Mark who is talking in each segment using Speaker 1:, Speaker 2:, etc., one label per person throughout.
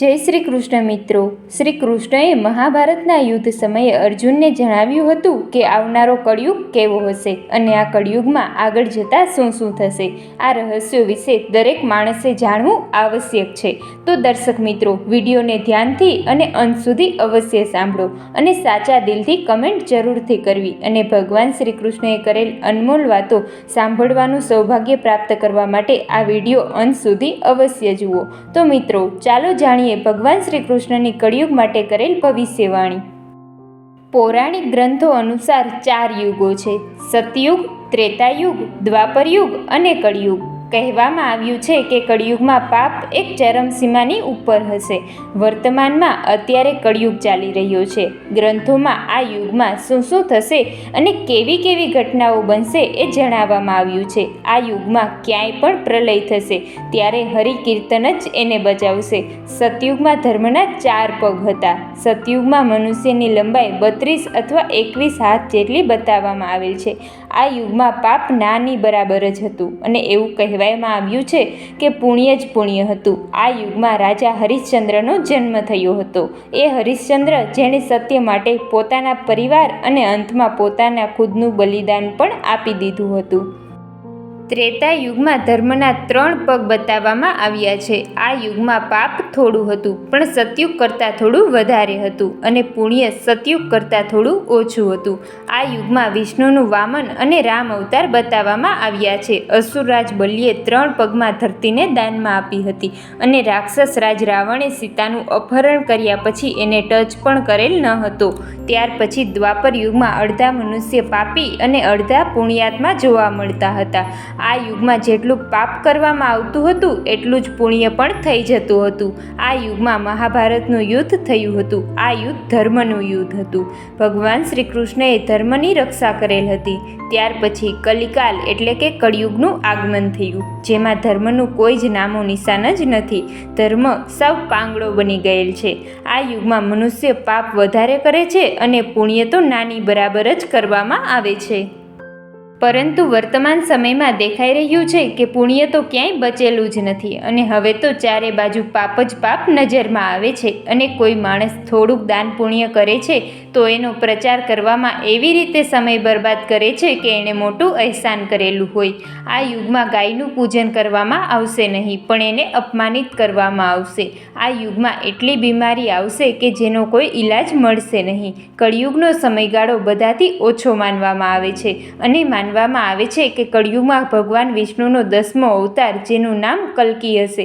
Speaker 1: જય શ્રી કૃષ્ણ મિત્રો. શ્રી કૃષ્ણએ મહાભારતના યુદ્ધ સમયે અર્જુનને જણાવ્યું હતું કે આવનારો કળિયુગ કેવો હશે અને આ કળિયુગમાં આગળ જતાં શું શું થશે? આ રહસ્યો વિશે દરેક માણસે જાણવું આવશ્યક છે. તો દર્શક મિત્રો, વિડીયોને ધ્યાનથી અને અંત સુધી અવશ્ય સાંભળો અને સાચા દિલથી કમેન્ટ જરૂરથી કરવી અને ભગવાન શ્રી કૃષ્ણએ કરેલ અનમોલ વાતો સાંભળવાનું સૌભાગ્ય પ્રાપ્ત કરવા માટે આ વીડિયો અંત સુધી અવશ્ય જુઓ. તો મિત્રો, ચાલો જાણીએ ભગવાન શ્રી કૃષ્ણની કળિયુગ માટે કરેલ ભવિષ્યવાણી. પૌરાણિક ગ્રંથો અનુસાર ચાર યુગો છે. સતયુગ, ત્રેતાયુગ, દ્વાપરયુગ અને કળિયુગ. કહેવામાં આવ્યું છે કે કળિયુગમાં પાપ એક ચરમસીમાની ઉપર હશે. વર્તમાનમાં અત્યારે કળિયુગ ચાલી રહ્યો છે. ગ્રંથોમાં આ યુગમાં શું શું થશે અને કેવી કેવી ઘટનાઓ બનશે એ જણાવવામાં આવ્યું છે. આ યુગમાં ક્યાંય પણ પ્રલય થશે. ત્યારે હરિકીર્તન જ એને બચાવશે સતયુગમાં ધર્મના ચાર પગ હતા. સતયુગમાં મનુષ્યની લંબાઈ બત્રીસ અથવા એકવીસ હાથ જેટલી બતાવવામાં આવેલ છે. આ યુગમાં પાપ નાની બરાબર જ હતું. અને એવું કહેવામાં આવ્યું છે કે પુણ્ય જ પુણ્ય હતું. આ યુગમાં રાજા હરિશ્ચંદ્રનો જન્મ થયો હતો. એ હરિશ્ચંદ્ર જેણે સત્ય માટે પોતાના પરિવાર અને અંતમાં પોતાના ખુદનું બલિદાન પણ આપી દીધું હતું. ત્રેતા યુગમાં ધર્મના ત્રણ પગ બતાવવામાં આવ્યા છે. આ યુગમાં પાપ થોડું હતું, પણ સતયુગ કરતાં થોડું વધારે હતું અને પુણ્ય સતયુગ કરતાં થોડું ઓછું હતું. આ યુગમાં વિષ્ણુનું વામન અને રામ અવતાર બતાવવામાં આવ્યા છે. અસુરરાજ બલિએ ત્રણ પગમાં ધરતીને દાનમાં આપી હતી અને રાક્ષસ રાજ રાવણે સીતાનું અપહરણ કર્યા પછી એને ટચ પણ કરેલ ન હતો. ત્યાર પછી દ્વાપર યુગમાં અડધા મનુષ્ય પાપી અને અડધા પુણ્યાત્મા જોવા મળતા હતા. આ યુગમાં જેટલું પાપ કરવામાં આવતું હતું, એટલું જ પુણ્ય પણ થઈ જતું હતું. આ યુગમાં મહાભારતનું યુદ્ધ થયું હતું. આ યુદ્ધ ધર્મનું યુદ્ધ હતું. ભગવાન શ્રી કૃષ્ણએ ધર્મની રક્ષા કરેલ હતી. ત્યાર પછી કલિકાલ એટલે કે કળિયુગનું આગમન થયું, જેમાં ધર્મનું કોઈ જ નામો નિશાન જ નથી. ધર્મ સૌ પાંગડો બની ગયેલ છે. આ યુગમાં મનુષ્ય પાપ વધારે કરે છે અને પુણ્ય તો નાની બરાબર જ કરવામાં આવે છે. પરંતુ વર્તમાન સમયમાં દેખાઈ રહ્યું છે કે પુણ્ય તો ક્યાંય બચેલું જ નથી અને હવે તો ચારે બાજુ પાપ જ પાપ નજરમાં આવે છે અને કોઈ માણસ થોડુંક દાન પુણ્ય કરે છે તો એનો પ્રચાર કરવામાં એવી રીતે સમય બરબાદ કરે છે કે એણે મોટું અહેસાન કરેલું હોય. આ યુગમાં ગાયનું પૂજન કરવામાં આવશે નહીં, પણ એને અપમાનિત કરવામાં આવશે. આ યુગમાં એટલી બીમારી આવશે કે જેનો કોઈ ઈલાજ મળશે નહીં. કળિયુગનો સમયગાળો બધાથી ઓછો માનવામાં આવે છે અને માન માનવામાં આવે છે કે કળિયુગમાં ભગવાન વિષ્ણુનો દસમો અવતાર જેનું નામ કલ્કી હશે.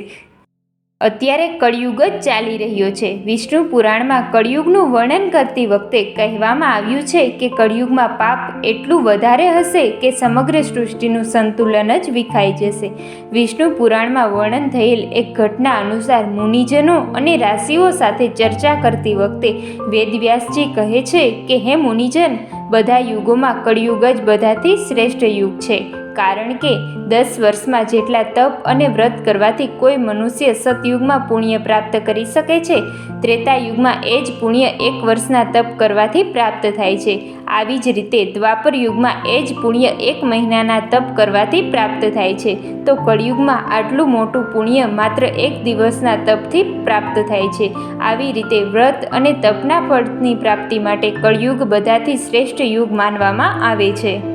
Speaker 1: અત્યારે કળિયુગ જ ચાલી રહ્યો છે. વિષ્ણુ પુરાણમાં કળિયુગનું વર્ણન કરતી વખતે કહેવામાં આવ્યું છે કે કળિયુગમાં પાપ એટલું વધારે હશે કે સમગ્ર સૃષ્ટિનું સંતુલન જ વિખાઈ જશે. વિષ્ણુ પુરાણમાં વર્ણન થયેલ એક ઘટના અનુસાર મુનિજનો અને રાશિઓ સાથે ચર્ચા કરતી વખતે વેદવ્યાસજી કહે છે કે, હે મુનિજન, બધા યુગોમાં કળિયુગ જ બધાથી શ્રેષ્ઠ યુગ છે. કારણ કે દસ વર્ષમાં જેટલા તપ અને વ્રત કરવાથી કોઈ મનુષ્ય સતયુગમાં પુણ્ય પ્રાપ્ત કરી શકે છે. ત્રેતા યુગમાં એ જ પુણ્ય એક વર્ષના તપ કરવાથી પ્રાપ્ત થાય છે. આવી જ રીતે દ્વાપર યુગમાં એ જ પુણ્ય એક મહિનાના તપ કરવાથી પ્રાપ્ત થાય છે. તો કળિયુગમાં આટલું મોટું પુણ્ય માત્ર એક દિવસના તપથી પ્રાપ્ત થાય છે. આવી રીતે વ્રત અને તપના ફળની પ્રાપ્તિ માટે કળિયુગ બધાથી શ્રેષ્ઠ યુગ માનવામાં આવે છે.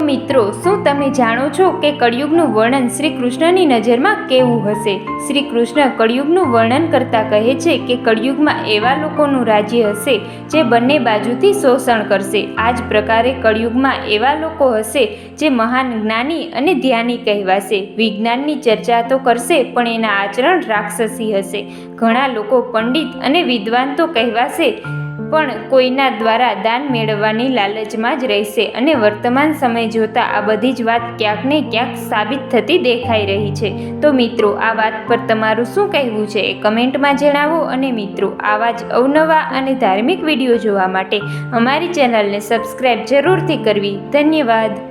Speaker 1: મિત્રો, શું તમે જાણો છો કે કળિયુગનું વર્ણન શ્રી કૃષ્ણની નજરમાં કેવું હશે? શ્રી કૃષ્ણ કળિયુગનું વર્ણન કરતા કહે છે કે કળિયુગમાં એવા લોકોનું રાજ્ય હશે જે બંને બાજુથી શોષણ કરશે. આ જ પ્રકારે કળિયુગમાં એવા લોકો હશે જે મહાન જ્ઞાની અને ધ્યાની કહેવાશે. વિજ્ઞાનની ચર્ચા તો કરશે, પણ એના આચરણ રાક્ષસી હશે. ઘણા લોકો પંડિત અને વિદ્વાન તો કહેવાશે. પણ કોઈના દ્વારા દાન મેળવવાની લાલચમાં જ રહેશે અને વર્તમાન સમય જોતાં આ બધી જ વાત ક્યાંક ને ક્યાંક સાબિત થતી દેખાઈ રહી છે. તો મિત્રો, આ વાત પર તમારું શું કહેવું છે એ કમેન્ટમાં જણાવો અને મિત્રો, આવા જ અવનવા અને ધાર્મિક વીડિયો જોવા માટે અમારી ચેનલને સબસ્ક્રાઈબ જરૂરથી કરવી. ધન્યવાદ.